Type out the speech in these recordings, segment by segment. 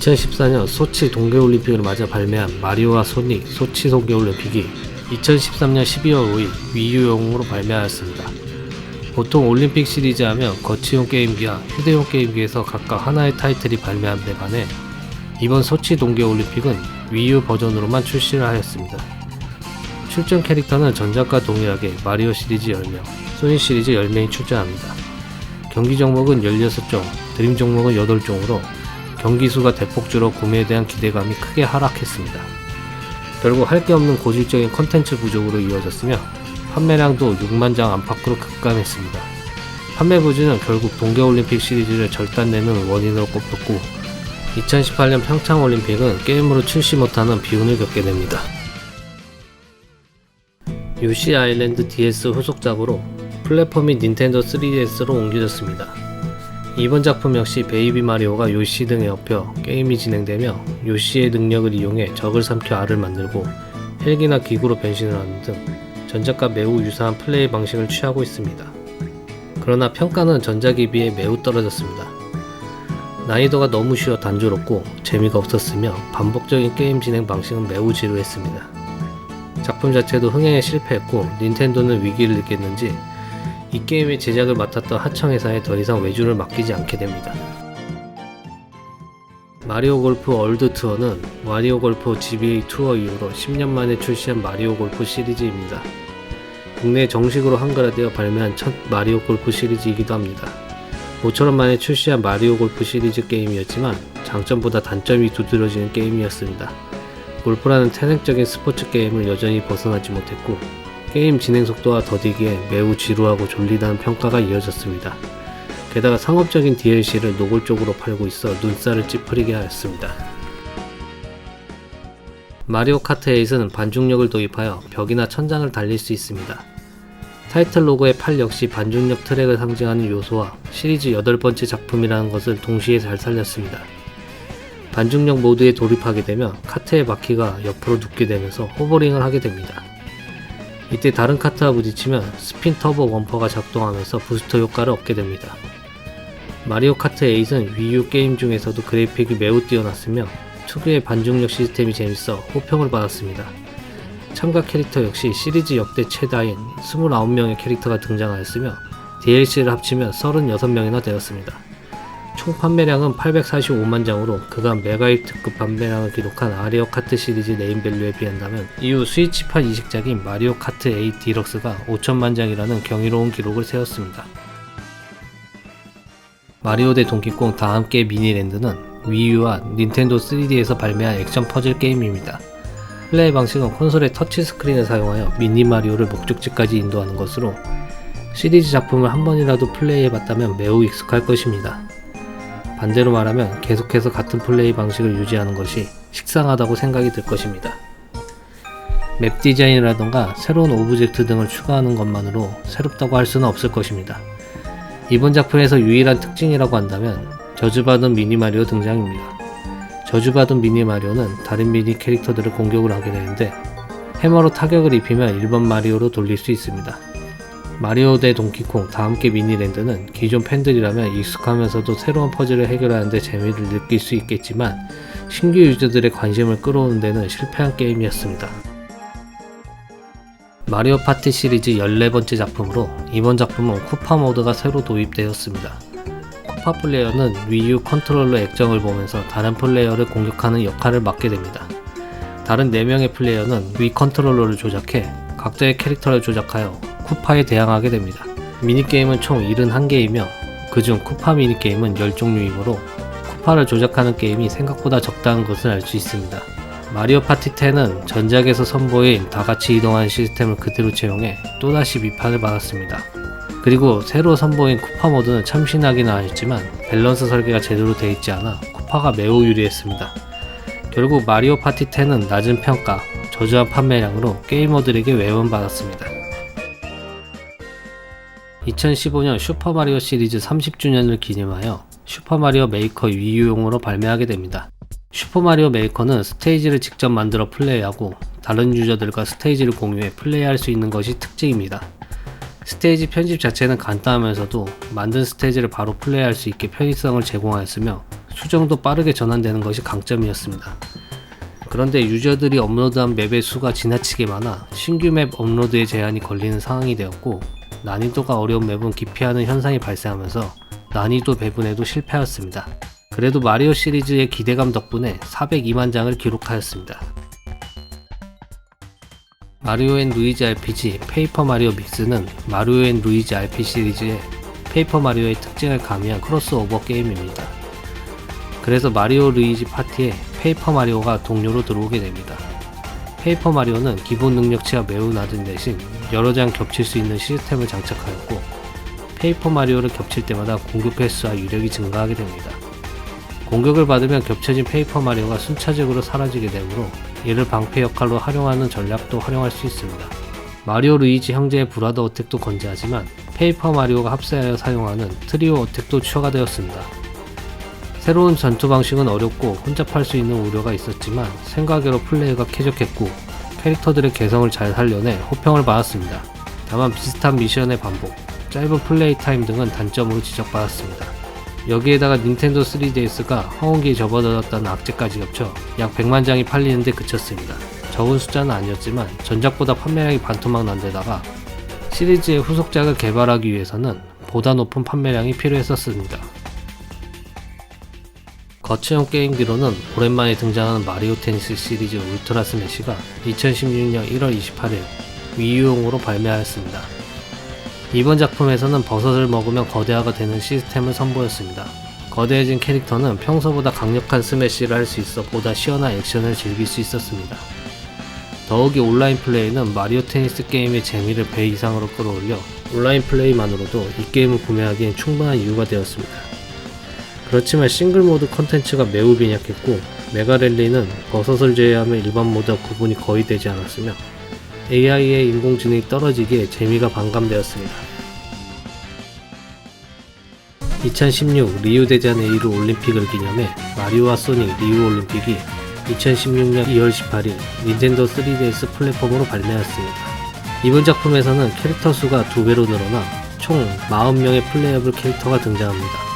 2014년 소치 동계올림픽을 맞아 발매한 마리오와 소닉 소치 동계올림픽이 2013년 12월 5일 위유용으로 발매하였습니다. 보통 올림픽 시리즈 하면 거치용 게임기와 휴대용 게임기에서 각각 하나의 타이틀이 발매한 데 반해 이번 소치 동계올림픽은 위유 버전으로만 출시를 하였습니다. 출전 캐릭터는 전작과 동일하게 마리오 시리즈 10명, 소닉 시리즈 10명이 출전합니다. 경기 종목은 16종, 드림 종목은 8종으로 경기 수가 대폭 줄어 구매에 대한 기대감이 크게 하락했습니다. 결국 할 게 없는 고질적인 컨텐츠 부족으로 이어졌으며 판매량도 6만 장 안팎으로 급감했습니다. 판매 부진은 결국 동계올림픽 시리즈를 절단내는 원인으로 꼽혔고 2018년 평창올림픽은 게임으로 출시 못하는 비운을 겪게 됩니다. 유시 아일랜드 DS 후속작으로 플랫폼이 닌텐도 3DS로 옮겨졌습니다. 이번 작품 역시 베이비 마리오가 요시 등에 엎여 게임이 진행되며 요시의 능력을 이용해 적을 삼켜 알을 만들고 헬기나 기구로 변신을 하는 등 전작과 매우 유사한 플레이 방식을 취하고 있습니다. 그러나 평가는 전작에 비해 매우 떨어졌습니다. 난이도가 너무 쉬워 단조롭고 재미가 없었으며 반복적인 게임 진행 방식은 매우 지루했습니다. 작품 자체도 흥행에 실패했고 닌텐도는 위기를 느꼈는지 이 게임의 제작을 맡았던 하청회사에 더 이상 외주를 맡기지 않게 됩니다. 마리오 골프 월드 투어는 마리오 골프 GBA 투어 이후로 10년 만에 출시한 마리오 골프 시리즈입니다. 국내 정식으로 한글화되어 발매한 첫 마리오 골프 시리즈이기도 합니다. 모처럼 만에 출시한 마리오 골프 시리즈 게임이었지만 장점보다 단점이 두드러지는 게임이었습니다. 골프라는 태생적인 스포츠 게임을 여전히 벗어나지 못했고 게임 진행 속도와 더디기에 매우 지루하고 졸리다는 평가가 이어졌습니다. 게다가 상업적인 DLC를 노골적으로 팔고 있어 눈살을 찌푸리게 하였습니다. 마리오 카트 8은 반중력을 도입하여 벽이나 천장을 달릴 수 있습니다. 타이틀 로고의 팔 역시 반중력 트랙을 상징하는 요소와 시리즈 8번째 작품이라는 것을 동시에 잘 살렸습니다. 반중력 모드에 돌입하게 되면 카트의 바퀴가 옆으로 눕게 되면서 호버링을 하게 됩니다. 이때 다른 카트와 부딪히면 스핀 터보 원퍼가 작동하면서 부스터 효과를 얻게 됩니다. 마리오 카트 8은 위유 게임 중에서도 그래픽이 매우 뛰어났으며 특유의 반중력 시스템이 재밌어 호평을 받았습니다. 참가 캐릭터 역시 시리즈 역대 최다인 29명의 캐릭터가 등장하였으며 DLC를 합치면 36명이나 되었습니다. 총 판매량은 845만 장으로 그간 메가히트급 판매량을 기록한 아리오 카트 시리즈 네임밸류에 비한다면 이후 스위치판 이식작인 마리오 카트 8 디럭스가 5천만 장이라는 경이로운 기록을 세웠습니다. 마리오 대 동키콩 다 함께 미니랜드는 위유와 닌텐도 3D에서 발매한 액션 퍼즐 게임입니다. 플레이 방식은 콘솔의 터치 스크린을 사용하여 미니 마리오를 목적지까지 인도하는 것으로 시리즈 작품을 한 번이라도 플레이해봤다면 매우 익숙할 것입니다. 반대로 말하면 계속해서 같은 플레이 방식을 유지하는 것이 식상하다고 생각이 들 것입니다. 맵 디자인이라던가 새로운 오브젝트 등을 추가하는 것만으로 새롭다고 할 수는 없을 것입니다. 이번 작품에서 유일한 특징이라고 한다면 저주받은 미니마리오 등장입니다. 저주받은 미니마리오는 다른 미니 캐릭터들을 공격을 하게 되는데 해머로 타격을 입히면 일반 마리오로 돌릴 수 있습니다. 마리오 대 동키콩 다함께 미니랜드는 기존 팬들이라면 익숙하면서도 새로운 퍼즐을 해결하는데 재미를 느낄 수 있겠지만 신규 유저들의 관심을 끌어오는 데는 실패한 게임이었습니다. 마리오 파티 시리즈 14번째 작품으로 이번 작품은 쿠파 모드가 새로 도입되었습니다. 쿠파 플레이어는 위유 컨트롤러 액정을 보면서 다른 플레이어를 공격하는 역할을 맡게 됩니다. 다른 4명의 플레이어는 위 컨트롤러를 조작해 각자의 캐릭터를 조작하여 쿠파에 대항하게 됩니다. 미니게임은 총 71개이며 그중 쿠파 미니게임은 10종류이므로 쿠파를 조작하는 게임이 생각보다 적다는 것을 알 수 있습니다. 마리오 파티 10은 전작에서 선보인 다같이 이동하는 시스템을 그대로 채용해 또다시 비판을 받았습니다. 그리고 새로 선보인 쿠파 모드는 참신하기는 하였지만 밸런스 설계가 제대로 되어 있지 않아 쿠파가 매우 유리했습니다. 결국 마리오 파티 10은 낮은 평가, 저조한 판매량으로 게이머들에게 외면받았습니다. 2015년 슈퍼마리오 시리즈 30주년을 기념하여 슈퍼마리오 메이커 위유용으로 발매하게 됩니다. 슈퍼마리오 메이커는 스테이지를 직접 만들어 플레이하고 다른 유저들과 스테이지를 공유해 플레이할 수 있는 것이 특징입니다. 스테이지 편집 자체는 간단하면서도 만든 스테이지를 바로 플레이할 수 있게 편의성을 제공하였으며 수정도 빠르게 전환되는 것이 강점이었습니다. 그런데 유저들이 업로드한 맵의 수가 지나치게 많아 신규 맵 업로드에 제한이 걸리는 상황이 되었고 난이도가 어려운 맵은 기피하는 현상이 발생하면서 난이도 배분에도 실패하였습니다. 그래도 마리오 시리즈의 기대감 덕분에 402만 장을 기록하였습니다. 마리오 앤 루이지 RPG 페이퍼 마리오 믹스는 마리오 앤 루이지 RPG 시리즈의 페이퍼 마리오의 특징을 가미한 크로스오버 게임입니다. 그래서 마리오 루이지 파티에 페이퍼 마리오가 동료로 들어오게 됩니다. 페이퍼 마리오는 기본 능력치가 매우 낮은 대신 여러 장 겹칠 수 있는 시스템을 장착하였고 페이퍼 마리오를 겹칠 때마다 공격 횟수와 유력이 증가하게 됩니다. 공격을 받으면 겹쳐진 페이퍼 마리오가 순차적으로 사라지게 되므로 이를 방패 역할로 활용하는 전략도 활용할 수 있습니다. 마리오 루이지 형제의 브라더 어택도 건재하지만 페이퍼 마리오가 합세하여 사용하는 트리오 어택도 추가되었습니다. 새로운 전투 방식은 어렵고 혼잡할 수 있는 우려가 있었지만 생각외로 플레이가 쾌적했고 캐릭터들의 개성을 잘 살려내 호평을 받았습니다. 다만 비슷한 미션의 반복, 짧은 플레이 타임 등은 단점으로 지적받았습니다. 여기에다가 닌텐도 3DS가 허용기에 접어들었다는 악재까지 겹쳐 약 100만 장이 팔리는데 그쳤습니다. 적은 숫자는 아니었지만 전작보다 판매량이 반토막 난 데다가 시리즈의 후속작을 개발하기 위해서는 보다 높은 판매량이 필요했었습니다. 거치형 게임기로는 오랜만에 등장하는 마리오 테니스 시리즈 울트라 스매시가 2016년 1월 28일 위유용으로 발매하였습니다. 이번 작품에서는 버섯을 먹으면 거대화가 되는 시스템을 선보였습니다. 거대해진 캐릭터는 평소보다 강력한 스매시를 할 수 있어 보다 시원한 액션을 즐길 수 있었습니다. 더욱이 온라인 플레이는 마리오 테니스 게임의 재미를 배 이상으로 끌어올려 온라인 플레이만으로도 이 게임을 구매하기엔 충분한 이유가 되었습니다. 그렇지만 싱글 모드 컨텐츠가 매우 빈약했고 메가랠리는 버섯을 제외하면 일반 모드와 구분이 거의 되지 않았으며 AI의 인공지능이 떨어지기에 재미가 반감되었습니다. 2016 리우데자네이루 올림픽을 기념해 마리오와 소닉 리우 올림픽이 2016년 2월 18일 닌텐도 3DS 플랫폼으로 발매하였습니다. 이번 작품에서는 캐릭터 수가 두 배로 늘어나 총 40명의 플레이어블 캐릭터가 등장합니다.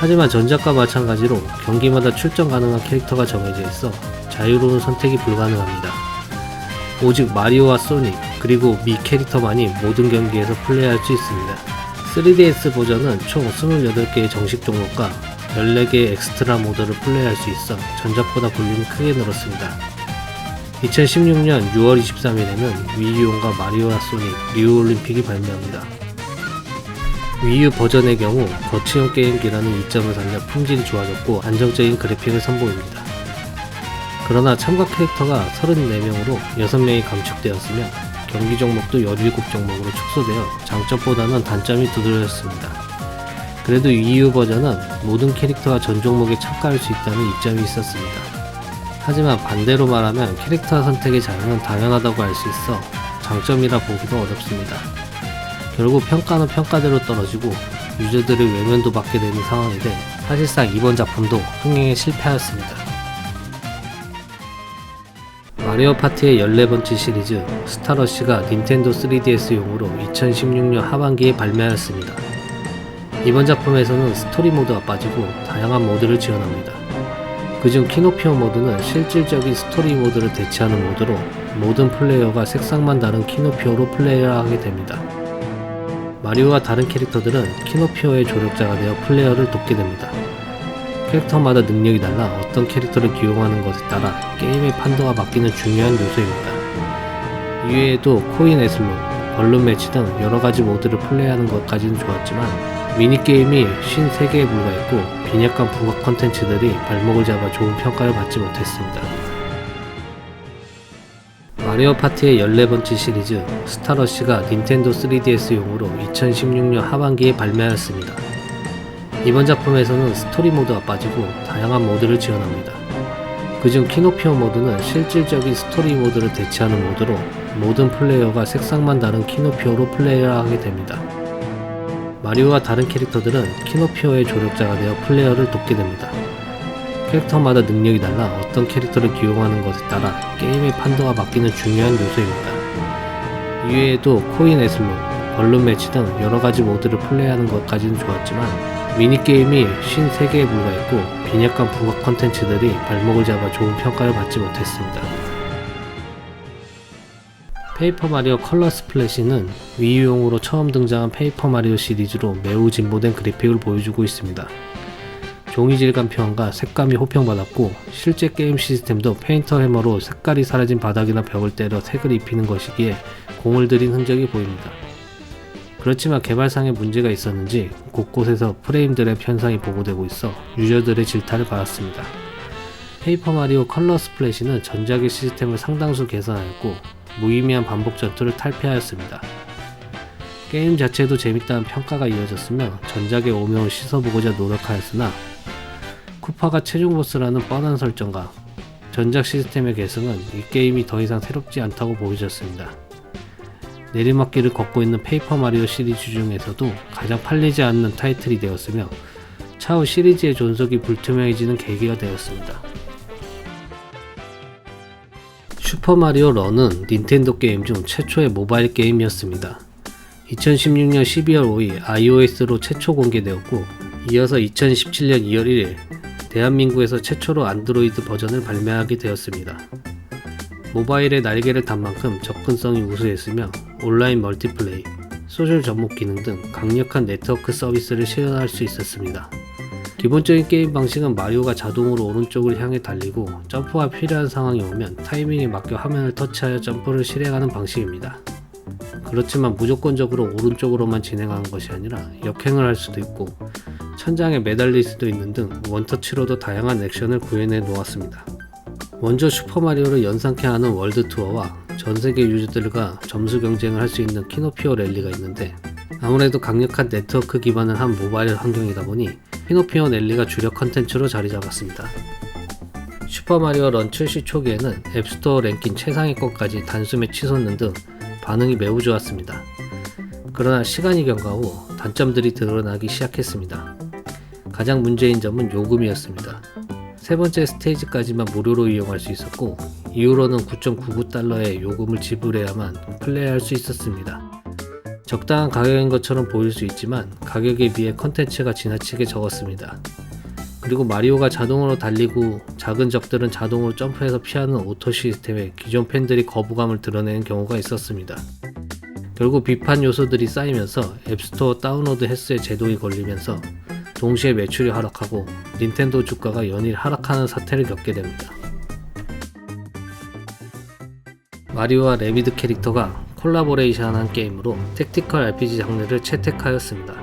하지만 전작과 마찬가지로 경기마다 출전 가능한 캐릭터가 정해져 있어 자유로운 선택이 불가능합니다. 오직 마리오와 소닉 그리고 미 캐릭터만이 모든 경기에서 플레이할 수 있습니다. 3DS 버전은 총 28개의 정식 종목과 14개의 엑스트라 모드를 플레이할 수 있어 전작보다 볼륨이 크게 늘었습니다. 2016년 6월 23일에는 위유용과 마리오와 소닉 리우 올림픽이 발매합니다. 위유 버전의 경우 거치형 게임기라는 이점을 살려 품질이 좋아졌고 안정적인 그래픽을 선보입니다. 그러나 참가 캐릭터가 34명으로 6명이 감축되었으며 경기 종목도 17종목으로 축소되어 장점보다는 단점이 두드러졌습니다. 그래도 위유 버전은 모든 캐릭터가 전 종목에 참가할 수 있다는 이점이 있었습니다. 하지만 반대로 말하면 캐릭터 선택의 자유는 당연하다고 할 수 있어 장점이라 보기도 어렵습니다. 결국 평가는 평가대로 떨어지고 유저들의 외면도 받게 되는 상황이 돼 사실상 이번 작품도 흥행에 실패하였습니다. 마리오 파티의 14번째 시리즈 스타러쉬가 닌텐도 3DS용으로 2016년 하반기에 발매하였습니다. 이번 작품에서는 스토리 모드가 빠지고 다양한 모드를 지원합니다. 그중 키노피오 모드는 실질적인 스토리 모드를 대체하는 모드로 모든 플레이어가 색상만 다른 키노피오로 플레이를 하게 됩니다. 마리오와 다른 캐릭터들은 키노피오의 조력자가 되어 플레이어를 돕게 됩니다. 캐릭터마다 능력이 달라 어떤 캐릭터를 기용하는 것에 따라 게임의 판도가 바뀌는 중요한 요소입니다. 이외에도 코인 에슬로, 얼른 매치 등 여러가지 모드를 플레이하는 것까지는 좋았지만 미니게임이 53개에 불과했고 빈약한 부각 컨텐츠들이 발목을 잡아 좋은 평가를 받지 못했습니다. 마리오 파티의 14번째 시리즈 스타러쉬가 닌텐도 3DS용으로 2016년 하반기에 발매하였습니다. 이번 작품에서는 스토리 모드가 빠지고 다양한 모드를 지원합니다. 그중 키노피오 모드는 실질적인 스토리 모드를 대체하는 모드로 모든 플레이어가 색상만 다른 키노피오로 플레이를 하게 됩니다. 마리오와 다른 캐릭터들은 키노피오의 조력자가 되어 플레이어를 돕게 됩니다. 캐릭터마다 능력이 달라 어떤 캐릭터를 기용하는 것에 따라 게임의 판도가 바뀌는 중요한 요소입니다. 이외에도 코인 에슬로, 얼른 매치 등 여러가지 모드를 플레이하는 것까지는 좋았지만 미니게임이 53개에 불과했고 빈약한 부각 컨텐츠들이 발목을 잡아 좋은 평가를 받지 못했습니다. 페이퍼 마리오 컬러 스플래시는 위유용으로 처음 등장한 페이퍼 마리오 시리즈로 매우 진보된 그래픽을 보여주고 있습니다. 종이 질감 표현과 색감이 호평받았고 실제 게임 시스템도 페인터 해머로 색깔이 사라진 바닥이나 벽을 때려 색을 입히는 것이기에 공을 들인 흔적이 보입니다. 그렇지만 개발상에 문제가 있었는지 곳곳에서 프레임 드랩 현상이 보고되고 있어 유저들의 질타를 받았습니다. 페이퍼 마리오 컬러 스플래시는 전작의 시스템을 상당수 개선하였고 무의미한 반복 전투를 탈피하였습니다. 게임 자체도 재밌다는 평가가 이어졌으며 전작의 오명을 씻어보고자 노력하였으나 쿠파가 최종 보스라는 뻔한 설정과 전작 시스템의 계승은 이 게임이 더 이상 새롭지 않다고 보여졌습니다. 내리막길을 걷고 있는 페이퍼 마리오 시리즈 중에서도 가장 팔리지 않는 타이틀이 되었으며 차후 시리즈의 존속이 불투명해지는 계기가 되었습니다. 슈퍼마리오 런은 닌텐도 게임 중 최초의 모바일 게임이었습니다. 2016년 12월 5일 iOS로 최초 공개되었고 이어서 2017년 2월 1일 대한민국에서 최초로 안드로이드 버전을 발매하게 되었습니다. 모바일에 날개를 단 만큼 접근성이 우수했으며 온라인 멀티플레이, 소셜 접목 기능 등 강력한 네트워크 서비스를 실현할 수 있었습니다. 기본적인 게임 방식은 마리오가 자동으로 오른쪽을 향해 달리고 점프가 필요한 상황이 오면 타이밍에 맞게 화면을 터치하여 점프를 실행하는 방식입니다. 그렇지만 무조건적으로 오른쪽으로만 진행하는 것이 아니라 역행을 할 수도 있고 천장에 매달릴 수도 있는 등 원터치로도 다양한 액션을 구현해 놓았습니다. 먼저 슈퍼마리오를 연상케 하는 월드 투어와 전 세계 유저들과 점수 경쟁을 할 수 있는 키노피오 랠리가 있는데 아무래도 강력한 네트워크 기반을 한 모바일 환경이다 보니 키노피오 랠리가 주력 컨텐츠로 자리 잡았습니다. 슈퍼마리오 런 출시 초기에는 앱스토어 랭킹 최상위권까지 단숨에 치솟는 등 반응이 매우 좋았습니다. 그러나 시간이 경과 후 단점들이 드러나기 시작했습니다. 가장 문제인 점은 요금이었습니다. 세 번째 스테이지까지만 무료로 이용할 수 있었고 이후로는 9.99달러의 요금을 지불해야만 플레이할 수 있었습니다. 적당한 가격인 것처럼 보일 수 있지만 가격에 비해 컨텐츠가 지나치게 적었습니다. 그리고 마리오가 자동으로 달리고 작은 적들은 자동으로 점프해서 피하는 오토 시스템에 기존 팬들이 거부감을 드러내는 경우가 있었습니다. 결국 비판 요소들이 쌓이면서 앱스토어 다운로드 횟수에 제동이 걸리면서 동시에 매출이 하락하고 닌텐도 주가가 연일 하락하는 사태를 겪게 됩니다. 마리오와 레비드 캐릭터가 콜라보레이션한 게임으로 택티컬 RPG 장르를 채택하였습니다.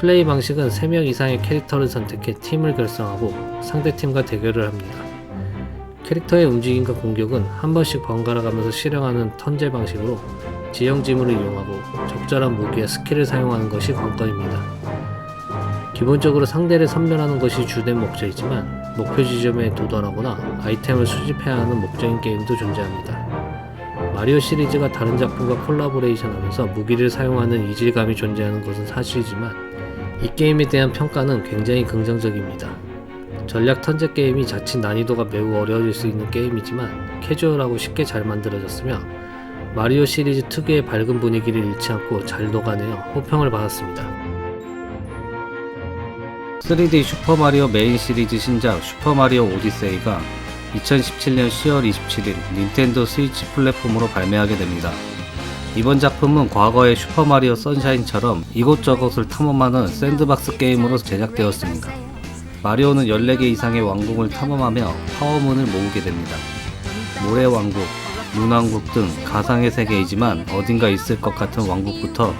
플레이 방식은 3명 이상의 캐릭터를 선택해 팀을 결성하고 상대 팀과 대결을 합니다. 캐릭터의 움직임과 공격은 한 번씩 번갈아 가면서 실행하는 턴제 방식으로 지형 지물을 이용하고 적절한 무기와 스킬을 사용하는 것이 관건입니다. 기본적으로 상대를 섬멸하는 것이 주된 목적이지만 목표 지점에 도달하거나 아이템을 수집해야 하는 목적인 게임도 존재합니다. 마리오 시리즈가 다른 작품과 콜라보레이션 하면서 무기를 사용하는 이질감이 존재하는 것은 사실이지만 이 게임에 대한 평가는 굉장히 긍정적입니다. 전략 턴제 게임이 자칫 난이도가 매우 어려워질 수 있는 게임이지만 캐주얼하고 쉽게 잘 만들어졌으며 마리오 시리즈 특유의 밝은 분위기를 잃지 않고 잘 녹아내어 호평을 받았습니다. 3D 슈퍼마리오 메인 시리즈 신작 슈퍼마리오 오디세이가 2017년 10월 27일 닌텐도 스위치 플랫폼으로 발매하게 됩니다. 이번 작품은 과거의 슈퍼마리오 선샤인처럼 이곳저곳을 탐험하는 샌드박스 게임으로 제작되었습니다. 마리오는 14개 이상의 왕국을 탐험하며 파워문을 모으게 됩니다. 모래왕국, 눈왕국 등 가상의 세계이지만 어딘가 있을 것 같은 왕국부터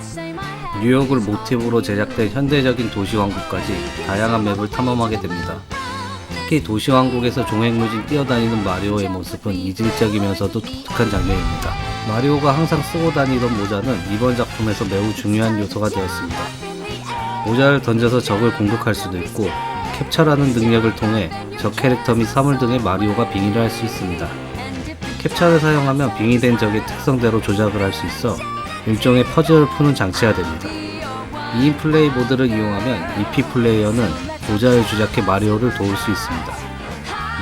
뉴욕을 모티브로 제작된 현대적인 도시왕국까지 다양한 맵을 탐험하게 됩니다. 특히 도시왕국에서 종횡무진 뛰어다니는 마리오의 모습은 이질적이면서도 독특한 장면입니다. 마리오가 항상 쓰고 다니던 모자는 이번 작품에서 매우 중요한 요소가 되었습니다. 모자를 던져서 적을 공격할 수도 있고 캡처라는 능력을 통해 적 캐릭터 및 사물 등의 마리오가 빙의를 할 수 있습니다. 캡처를 사용하면 빙의된 적의 특성대로 조작을 할 수 있어 일종의 퍼즐을 푸는 장치가 됩니다. 2인 플레이 모드를 이용하면 EP 플레이어는 모자를 주작해 마리오를 도울 수 있습니다.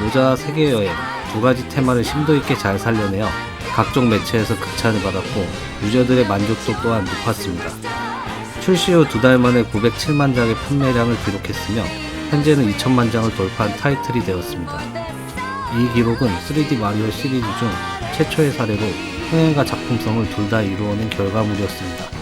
모자 세계 여행 두 가지 테마를 심도 있게 잘 살려내어 각종 매체에서 극찬을 받았고 유저들의 만족도 또한 높았습니다. 출시 후 두 달 만에 907만 장의 판매량을 기록했으며 현재는 2천만 장을 돌파한 타이틀이 되었습니다. 이 기록은 3D 마리오 시리즈 중 최초의 사례로 흥행과 작품성을 둘 다 이루어낸 결과물이었습니다.